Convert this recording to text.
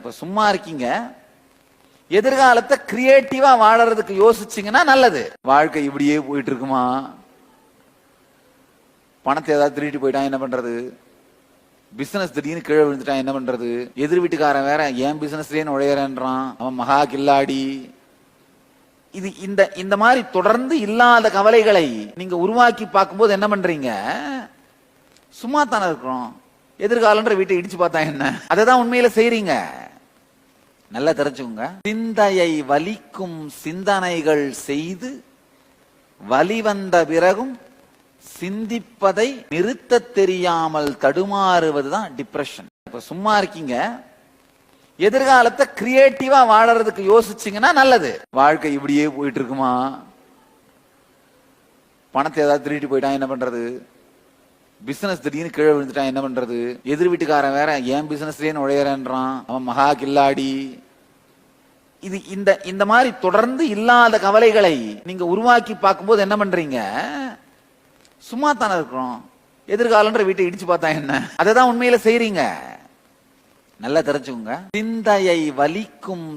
இப்போ சும்மா இருக்கீங்க. எதிர்காலத்தை கிரியேட்டிவா வாழறதுக்கு யோசிச்சீங்கன்னா நல்லது. வாழ்க்கை இப்படியே போயிட்டு இருக்குமா? பணத்தை ஏதாவது திருட்டு போயிட்டான் என்ன பண்றது? பிசினஸ் திடீர்னு கீழே விழுந்துட்டான் என்ன பண்றது? எதிர் வீட்டுக்காரன் வேற ஏன் பிசினஸ்லயே நுழையறேன்றான்? அவன் மகா கில்லாடி. இது இந்த இந்த மாதிரி தொடர்ந்து இல்லாத கவலைகளை நீங்க உருவாக்கி பார்க்கும்போது என்ன பண்றீங்க? சும்மா தானே இருக்கிறோம். எதிர்காலன்ற வீட்டை இடிச்சு பார்த்தா என்ன? அதை தான் உண்மையில செய்றீங்க. நல்லா தெரிஞ்சுக்கோங்க. சிந்தையை வலிக்கும் சிந்தனைகள் செய்து வலி வந்த பிறகும் சிந்திப்பதை நிறுத்த தெரியாமல் தடுமாறுவதுதான் டிப்ரெஷன் இப்ப சும்மா இருக்கீங்க. எதிர்காலத்தை கிரியேட்டிவா வாழறதுக்கு யோசிச்சீங்கன்னா நல்லது. வாழ்க்கை இப்படியே போயிட்டு இருக்குமா? பணத்தை ஏதாவது திருடிட்டு போயிட்டா என்ன பண்றது? பிசினஸ் திடீர்னு கீழே விழுந்துட்டான் என்ன பண்றது? எதிர் வீட்டுக்காரன் வேற ஏன் பிசினஸ்லயே நுழையறேன்றான் அவன் மகா கில்லாடி. இது இந்த இந்த மாதிரி தொடர்ந்து இல்லாத கவலைகளை நீங்க உருவாக்கி பார்க்கும்போது என்ன பண்றீங்க? சும்மா தானே இருக்கிறோம். எதிர்காலன்ற வீட்டை இடிச்சு பார்த்தா என்ன? அதை தான் உண்மையில செய்றீங்க. நல்லா தெரிஞ்சுக்கோங்க. சிந்தையை வலிக்கும்